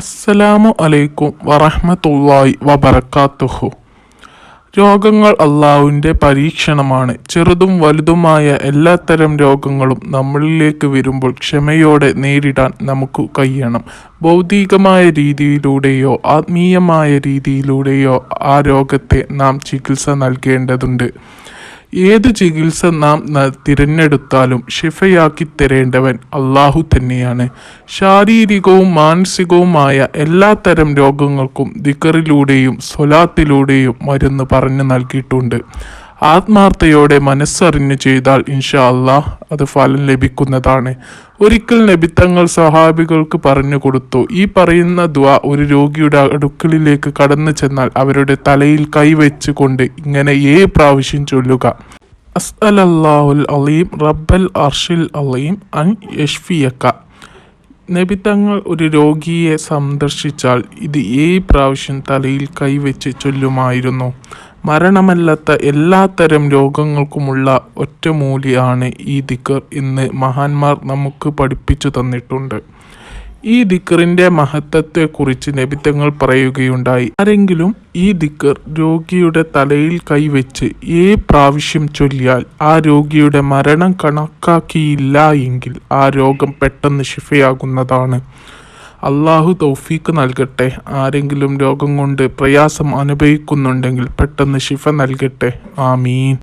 അസ്സലാമു അലൈക്കും വറഹമത്തുള്ളായി വബർക്കാത്തുഹു രോഗങ്ങൾ അള്ളാഹുവിന്റെ പരീക്ഷണമാണ്. ചെറുതും വലുതുമായ എല്ലാത്തരം രോഗങ്ങളും നമ്മളിലേക്ക് വരുമ്പോൾ ക്ഷമയോടെ നേരിടാൻ നമുക്ക് കഴിയണം. ഭൗതികമായ രീതിയിലൂടെയോ ആത്മീയമായ രീതിയിലൂടെയോ ആ രോഗത്തെ നാം ചികിത്സ നൽകേണ്ടതുണ്ട്. ഏത് ചികിത്സ നാം തിരഞ്ഞെടുത്താലും ഷിഫയാക്കി തരേണ്ടവൻ അള്ളാഹു തന്നെയാണ്. ശാരീരികവും മാനസികവുമായ എല്ലാ തരം രോഗങ്ങൾക്കും ദിക്കറിലൂടെയും സ്വലാത്തിലൂടെയും മരുന്ന് പറഞ്ഞു നൽകിയിട്ടുണ്ട്. ആത്മാർത്ഥയോടെ മനസ്സറിഞ്ഞ് ചെയ്താൽ ഇൻഷാ അള്ളാഹ് അത് ഫലം ലഭിക്കുന്നതാണ്. ഒരിക്കൽ നബിത്തങ്ങൾ സഹാബികൾക്ക് പറഞ്ഞു കൊടുത്തു ഈ പറയുന്ന ദ്വ ഒരു രോഗിയുടെ അടുക്കളിലേക്ക് കടന്നു ചെന്നാൽ അവരുടെ തലയിൽ കൈവച്ച് കൊണ്ട് ഇങ്ങനെ ഏ പ്രാവശ്യം ചൊല്ലുക. അസ്അലല്ലാഹുൽ അലീം റബ്ബൽ അർഷിൽ അലീം അൻ യഷ്ഫിയക്ക നബിത്തങ്ങൾ ഒരു രോഗിയെ സന്ദർശിച്ചാൽ ഇത് ഏ പ്രാവശ്യം തലയിൽ കൈവച്ച് ചൊല്ലുമായിരുന്നു. മരണമല്ലാത്ത എല്ലാത്തരം രോഗങ്ങൾക്കുമുള്ള ഒറ്റമൂലിയാണ് ഈ ദിക്കർ എന്ന് മഹാന്മാർ നമുക്ക് പഠിപ്പിച്ചു തന്നിട്ടുണ്ട്. ഈ ദിക്കറിന്റെ മഹത്വത്തെക്കുറിച്ച് നബിത്തങ്ങൾ പറയുകയുണ്ടായി. ആരെങ്കിലും ഈ ദിക്കർ രോഗിയുടെ തലയിൽ കൈവച്ച് ഏ പ്രാവശ്യം ചൊല്ലിയാൽ ആ രോഗിയുടെ മരണം കണക്കാക്കിയില്ല എങ്കിൽ ആ രോഗം പെട്ടെന്ന് ശിഫയാകുന്നതാണ്. അള്ളാഹു തൗഫീക്ക് നൽകട്ടെ. ആരെങ്കിലും രോഗം കൊണ്ട് പ്രയാസം അനുഭവിക്കുന്നുണ്ടെങ്കിൽ പെട്ടെന്ന് ശിഫ നൽകട്ടെ. ആമീൻ.